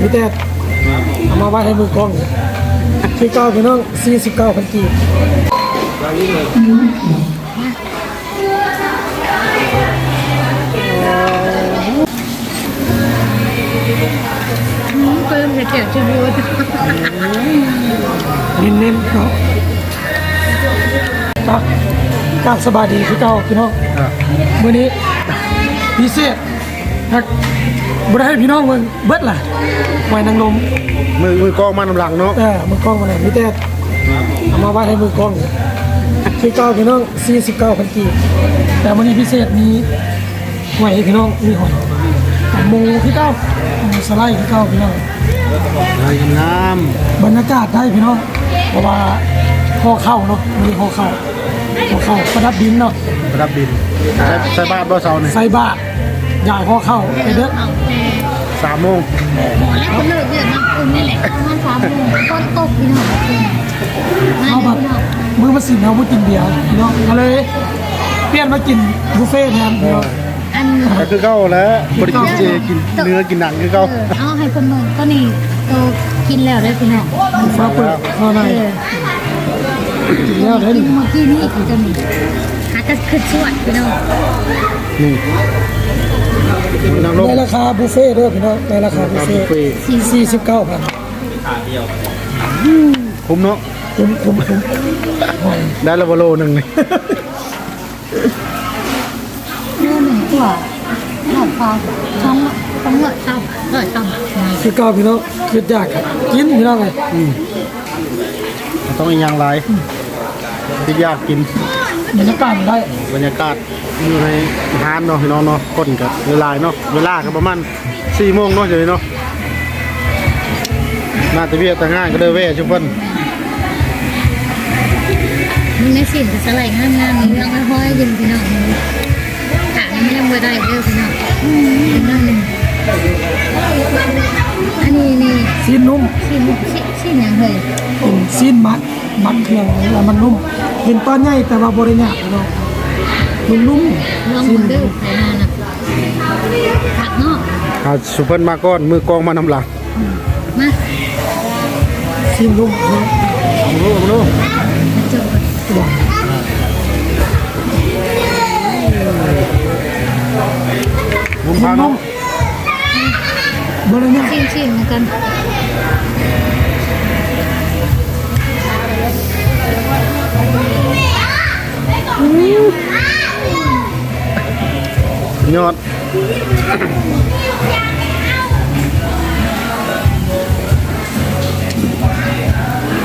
พี่แต่เอามาไว้ให้มือกล้องชื่อเก้าพี่น้อง49พันกีบเพิ่มเขียวชิบูดเน้นๆเนาะครับกราบสบายดีพี่เก้าพี่น้องมื้อนี้พิเศษ ฮักบ่ได้ให้พี่น้องเบิ่งเบิดล่ะไว้นางลมมือมือกองมานำหลังเนาะเออมือกล้องมาหน่อยพี่แต่เอามาไว้ให้มือกล้องชื่อเก้าพี่น้อง49พันกีบแต่มื้อนี้พิเศษมีไว้ให้พี่น้องมีหอยหมูพี่เก้าหมูสไลด์พี่เก้าพี่น้องลายงามบรรยากาศได้พี่น้องเพราะว่าพอเข้าเนาะมีพอเข้าพอเข้าประดับดินเนาะประดับดินใส่ใส่บาทบ่เสาเนี่ยใส่บาต รใหญ่พอเข้าไปเด้อสามโมงหมอแล้วก็เลิกเดือดน้ำอุ่นนี่แหละประมาณสามโมงต้นตกพี่น้องมาเอาเด้แบอบพี่น้องมือมาสินเอามากินเบียร์พี่น้องก็เลยเปลี่ยนมากินบุฟเฟ่ต์แทนพี่น้องอันก็คือเก้าแล้วบริกินเจกินเนื้อกินหนังคือเอเก้าอเอาให้คนเมืองก็นี่โตกินแล้วได้พี่น้องฟ้าเปิดมาหน่อยเออกินแล้วได้กินเมื่อกี้นี่คือจะมีหาก็คือสวดพี่น้องนี่ นางลมในราคาบุฟเฟ่ต์เด้อพี่น้องในราคาบุฟบุเฟ่ฟเฟ่ต์สี่สิบเก้าพันคุ้มเนาะคุ้มคุ้มคุ้มหอยได้ละวโลหนึ่งเลยเนื้อหนึ่งตัวหอมฟองช่องต้องเลือกช่องเลือกช่องคือเก้าพี่น้องคือยากครับกินพี่น้องเลยมันต้องอีกอย่างไรที่ยากกินบรรยากาศได้บรรยากาศ อยู่ในฮานเนาะพี่น้องเนาะคนกับเวลาเนาะเวลาก็ประมาณสี่โมงเนาะเดี๋ยวนี้เนาะน่าจะเวียดแต่ง่ายก็เลยเว่ชุบเพิ่นมึงในสิ่งจะสลายงามงามๆมีเรื่องไม่ห้อยยินพี่น้องมึงถามไม่ยังไม่ได้เด้อพี่น้องอืมเป็นหน้าหนึ่งอันนี้นี่ซีนนุ่มชิ้นชิ้นชิ้นอย่างเฮ้ยเป็นซีนมัดมัดเครื่องแล้วมันนุ่มเห็นตอนใหญ่แต่ว่าบริญญาเนาะ นุ่มนุ่มลองซีมึนงดูไปนานนะผักเนาะเอาชุบเพิ่นมาก่อนมือกองมานำหลังมาซีนนุ่มเนาะเอาลูกเอาลูกมาเจอมุมพาเนาะบริญญาชิ้นชิ้นเหมือนกัน ยอด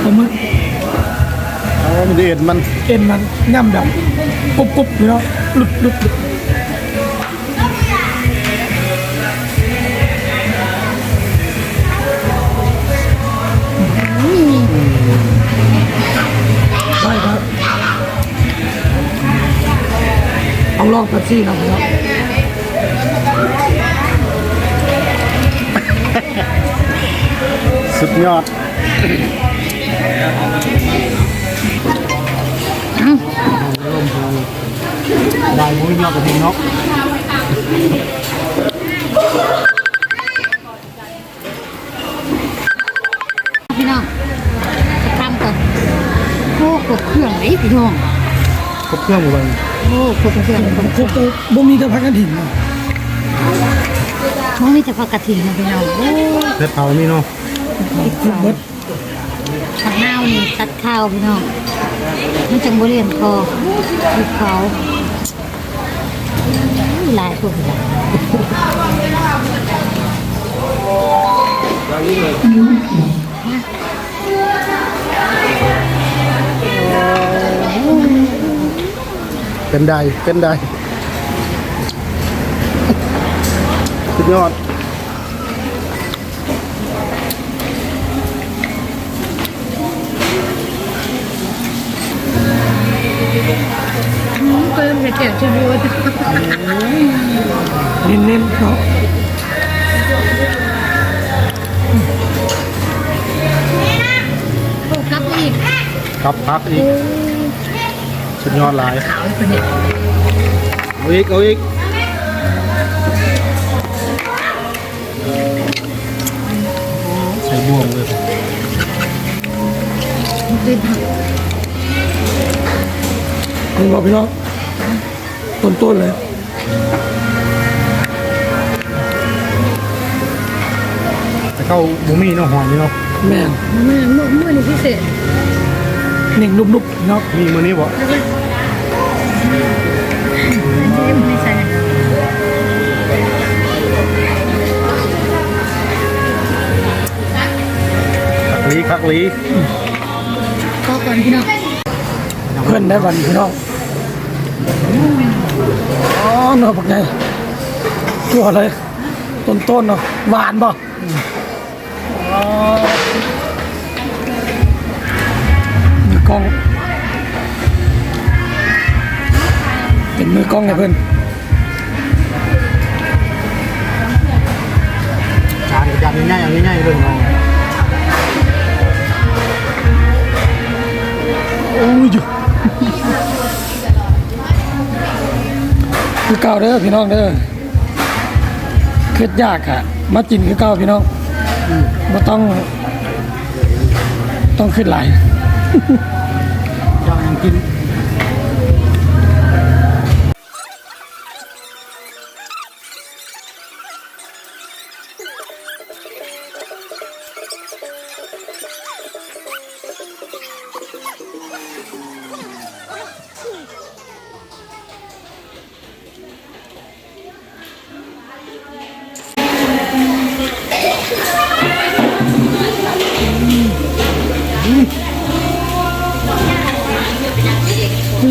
ผมมันเอามันเด็ดมันเอ็นมันย่ำแบบกรุบกรุบเนาะหลุดหลุดหลุดได้ครับเอาลองเป๊ปซี่นะพี่น้อ สุดยอดเอ้าได้มุ้ยยอดกระเทียมเนาะพี่น้องจะทำก่อนโอ้กบเครื่องไหนพี่น้องครบเครื่องหมดเลยโอ้กบเครื่องผมครบตัวบ่มีแต่พักกันถิ่นเนาะมันมีแต่ผักกระถิ่นนะพี่น้องโอ้เพชรเผานี่เนาะ เบิดผักนานี่ตัดข้าวพี่น้องมันจังบริเวณคอภูเขาหลายพวกเลยเป็นได้เป็นได้สุดยอด พิ่มเขียวชิบูดเน้นๆเนาะโอ้ครับอีกครับพักอีกสุดยอดหลาย ขาวคนนี้เอาอีกเอาอีกใส่บ่วงเลยขึ้นนี่บอกพี่น้อง ต้นๆเลยแต่เข้าบ่มีเนาะหอยนี่เนาะแม่นเมื่อเมื่อเมื่อนี่พิเศษเน่งนุบๆพี่น้องมีมื้อนี้บ่แล้วก็เล่มไม่ใส่คักลีคักลีก็ก่อนพี่น้องเพื่อนได้วันพี่น้อง อ๋อเนาะปักไงตัวเลยต้นๆเนาะหวานป่ะอ๋อมือกล้อง เป็นมือกล้องไงเพื่อนจานกับจานง่ายๆอย่างง่ายๆเลยเนาะโอ้ย คือเก่าเด้อพี่น้องเด้อคิดยากอะมาจินคือเก่าพี่น้องบ่ต้อง ต้องขึ้นหลายยังกิน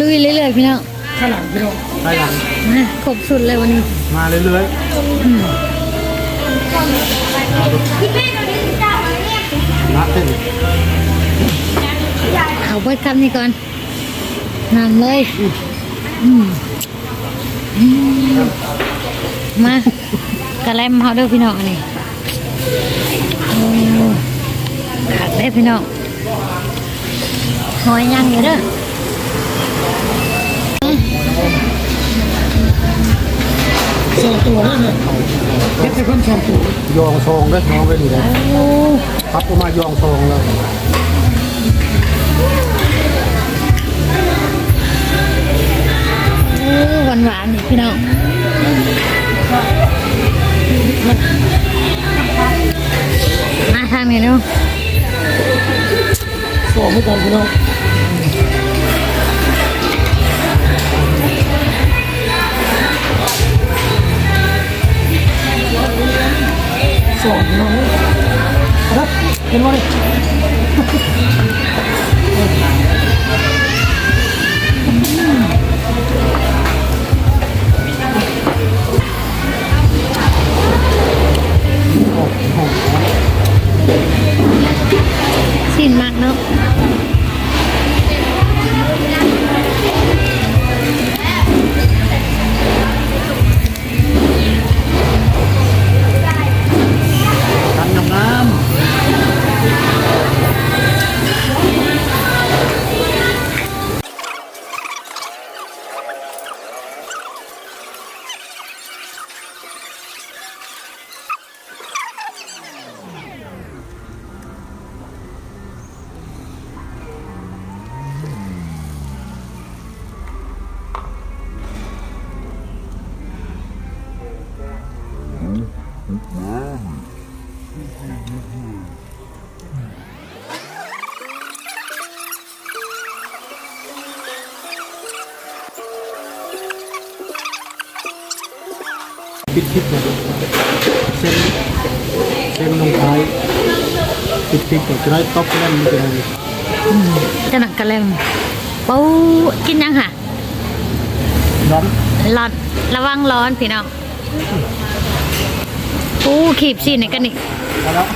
ลุยเรื่อยๆพี่น้องข้างหลังพี่น้องได้หลังมาครบสุดเลยวันนี้ มาเรื่อยๆนัดเต้นเอาเบิดคำนี้ก่อนนำเลยอืมอืมมากระแลมเขาเด้อพี่น้องอันนี้โอ้ ขาดได้พี่น้องหอยยังอยู่เด้อสองตัวนั่นเลยเฮ็ดให้เพิ่นสองตัวยองทองได้น้องได้ดีเลยพับออกมายองทองแล้วโอ้หวานหวานๆนี่พี่น้องมาทางนี้เนาะ สองไม่กันพี่น้องสองพี่น้องครับเห็นไหม สิ้นมากเนาะ ปิดคลิปเลยเส้นเส้นลงท้ายปิดคลิปก่อนจะได้ต๊อปแล้วมันจะได้จะหนักกระแลมปูกินยังค่ะร้อนร้อนระวังร้อนพี่น้อง ปูขีบสิในกันนี่มาแล้ว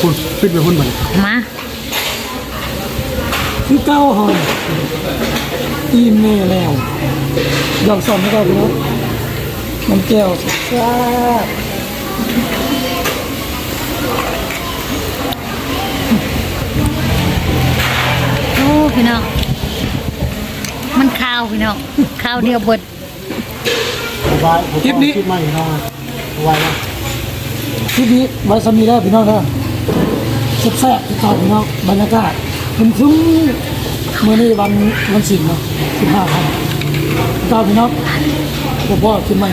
คุณปิดไปหุ่นมันมาคือเก้าหอยอิ่มแน่แล้วลองสอนให้เราพี่น้องมันแก้วแซ่บโอ้พี่น้องมันข้าวพี่น้องข้าวเดียวเบด สบายผมก็คิดไม่น้องสบายนะคลิปนี้ไว้สมีแล้วพี่น้องครับแซ่บๆที่เก่าพี่น้องบรรยากาศมันคึ้มเมื่อนี้วันวันศิลป์เนาะสิบห้าพันเก่าพี่น้องผมว่าขึ้นใหม่